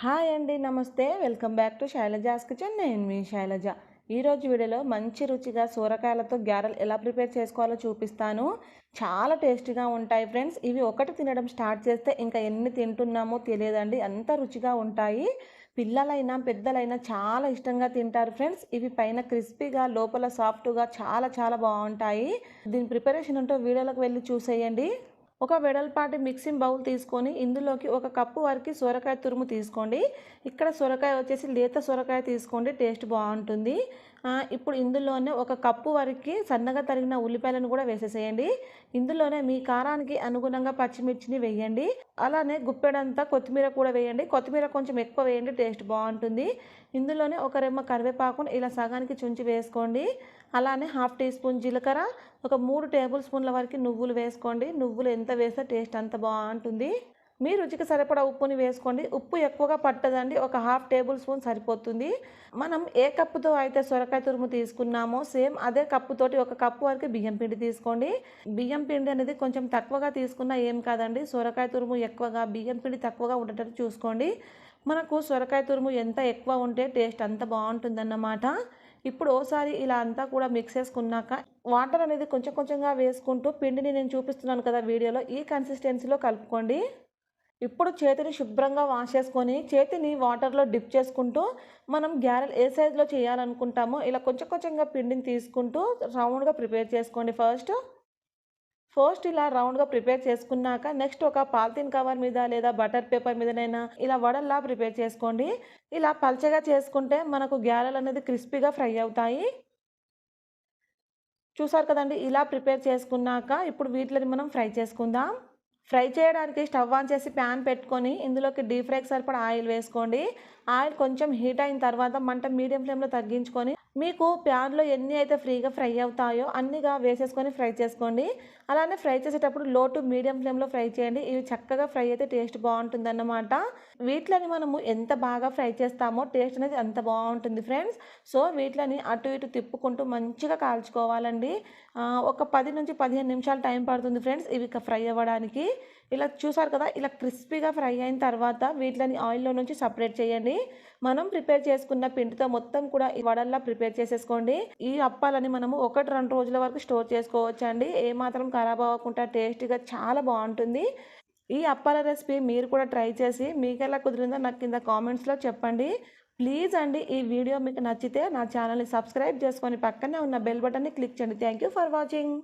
Hi అండి నమస్తే. Welcome back to Shailaja's kitchen. నేను మీ శైలజ. ఈరోజు వీడియోలో మంచి రుచిగా సూరకాయలతో గ్యారెలు ఎలా ప్రిపేర్ చేసుకోవాలో చూపిస్తాను. చాలా టేస్టీగా ఉంటాయి ఫ్రెండ్స్. ఇవి ఒకటి తినడం స్టార్ట్ చేస్తే ఇంకా ఎన్ని తింటున్నామో తెలియదండి. అంత రుచిగా ఉంటాయి. పిల్లలైనా పెద్దలైనా చాలా ఇష్టంగా తింటారు ఫ్రెండ్స్. ఇవి పైన క్రిస్పీగా లోపల సాఫ్ట్గా చాలా చాలా బాగుంటాయి. దీని ప్రిపరేషన్ ఉంటే వీడియోలోకి వెళ్ళి చూసేయండి. ఒక వెడల్పాటి మిక్సింగ్ బౌల్ తీసుకొని ఇందులోకి ఒక కప్పు వరకు సొరకాయ తురుము తీసుకోండి. ఇక్కడ సొరకాయ వచ్చేసి లేత సొరకాయ తీసుకోండి టేస్ట్ బాగుంటుంది. ఇప్పుడు ఇందులోనే ఒక కప్పు వరకు సన్నగా తరిగిన ఉల్లిపాయలను కూడా వేసేసేయండి. ఇందులోనే మీ కారానికి అనుగుణంగా పచ్చిమిర్చిని వేయండి. అలానే గుప్పెడంతా కొత్తిమీర కూడా వేయండి. కొత్తిమీర కొంచెం ఎక్కువ వేయండి టేస్ట్ బాగుంటుంది. ఇందులోనే ఒక రెమ్మ కరివేపాకును ఇలా సగానికి చుంచి వేసుకోండి. అలానే హాఫ్ టీ స్పూన్ జీలకర్ర ఒక మూడు టేబుల్ స్పూన్ల వరకు నువ్వులు వేసుకోండి. నువ్వులు ఎంత వేస్తే టేస్ట్ అంత బాగుంటుంది. మీ రుచికి సరిపడా ఉప్పుని వేసుకోండి. ఉప్పు ఎక్కువగా పట్టదండి. ఒక హాఫ్ టేబుల్ స్పూన్ సరిపోతుంది. మనం ఏ కప్పుతో అయితే సొరకాయ తురుము తీసుకున్నామో సేమ్ అదే కప్పుతోటి ఒక కప్పు వరకు బియ్యం పిండి తీసుకోండి. బియ్యం పిండి అనేది కొంచెం తక్కువగా తీసుకున్నా ఏం కాదండి. సొరకాయ తురుము ఎక్కువగా బియ్యం పిండి తక్కువగా ఉండేటట్టు చూసుకోండి. మనకు సొరకాయ తురుము ఎంత ఎక్కువ ఉంటే టేస్ట్ అంత బాగుంటుందన్నమాట. ఇప్పుడు ఓసారి ఇలా అంతా కూడా మిక్స్ చేసుకున్నాక వాటర్ అనేది కొంచెం కొంచెంగా వేసుకుంటూ పిండిని నేను చూపిస్తున్నాను కదా వీడియోలో ఈ కన్సిస్టెన్సీలో కలుపుకోండి. ఇప్పుడు చేతిని శుభ్రంగా వాష్ చేసుకొని చేతిని వాటర్లో డిప్ చేసుకుంటూ మనం గ్యారెల్ ఏ సైజులో చేయాలనుకుంటామో ఇలా కొంచెం కొంచెంగా పిండిని తీసుకుంటూ రౌండ్గా ప్రిపేర్ చేసుకోండి ఫస్ట్ ఫస్ట్ ఇలా రౌండ్గా ప్రిపేర్ చేసుకున్నాక నెక్స్ట్ ఒక పాలిథిన్ కవర్ మీద లేదా బటర్ పేపర్ మీదనైనా ఇలా వడల్లా ప్రిపేర్ చేసుకోండి. ఇలా పల్చగా చేసుకుంటే మనకు గ్యాలలు అనేది క్రిస్పీగా ఫ్రై అవుతాయి. చూసారు కదండి ఇలా ప్రిపేర్ చేసుకున్నాక ఇప్పుడు వీటిని మనం ఫ్రై చేసుకుందాం. ఫ్రై చేయడానికి స్టవ్ ఆన్ చేసి ప్యాన్ పెట్టుకొని ఇందులోకి డీప్ ఫ్రైకి సరిపడా ఆయిల్ వేసుకోండి. ఆయిల్ కొంచెం హీట్ అయిన తర్వాత మంట మీడియం ఫ్లేమ్లో తగ్గించుకొని మీకు ప్యాన్లో ఎన్ని అయితే ఫ్రీగా ఫ్రై అవుతాయో అన్నిగా వేసేసుకొని ఫ్రై చేసుకోండి. అలానే ఫ్రై చేసేటప్పుడు లో టు మీడియం ఫ్లేమ్లో ఫ్రై చేయండి. ఇవి చక్కగా ఫ్రై అయితే టేస్ట్ బాగుంటుందన్నమాట. వీటిలని మనము ఎంత బాగా ఫ్రై చేస్తామో టేస్ట్ అనేది అంత బాగుంటుంది ఫ్రెండ్స్. సో వీటిలని అటు ఇటు తిప్పుకుంటూ మంచిగా కాల్చుకోవాలండి. ఒక పది నుంచి పదిహేను నిమిషాలు టైం పడుతుంది ఫ్రెండ్స్ ఇవి ఫ్రై అవ్వడానికి. ఇలా చూసారు కదా ఇలా క్రిస్పీగా ఫ్రై అయిన తర్వాత వీటిని ఆయిల్లో నుంచి సపరేట్ చేయండి. మనం ప్రిపేర్ చేసుకున్న పిండితో మొత్తం కూడా ఈ వడల్లా ప్రిపేర్ చేసేసుకోండి. ఈ అప్పాలని మనము ఒకటి రెండు రోజుల వరకు స్టోర్ చేసుకోవచ్చండి. ఏమాత్రం ఖరాబ్ అవ్వకుండా టేస్టీగా చాలా బాగుంటుంది. ఈ అప్పాల రెసిపీ మీరు కూడా ట్రై చేసి మీకు ఎలా కుదిరిందో నాకు కింద కామెంట్స్లో చెప్పండి. ప్లీజ్ అండి ఈ వీడియో మీకు నచ్చితే నా ఛానల్ని సబ్స్క్రైబ్ చేసుకొని పక్కనే ఉన్న బెల్ బటన్ని క్లిక్ చేయండి. Thank for watching.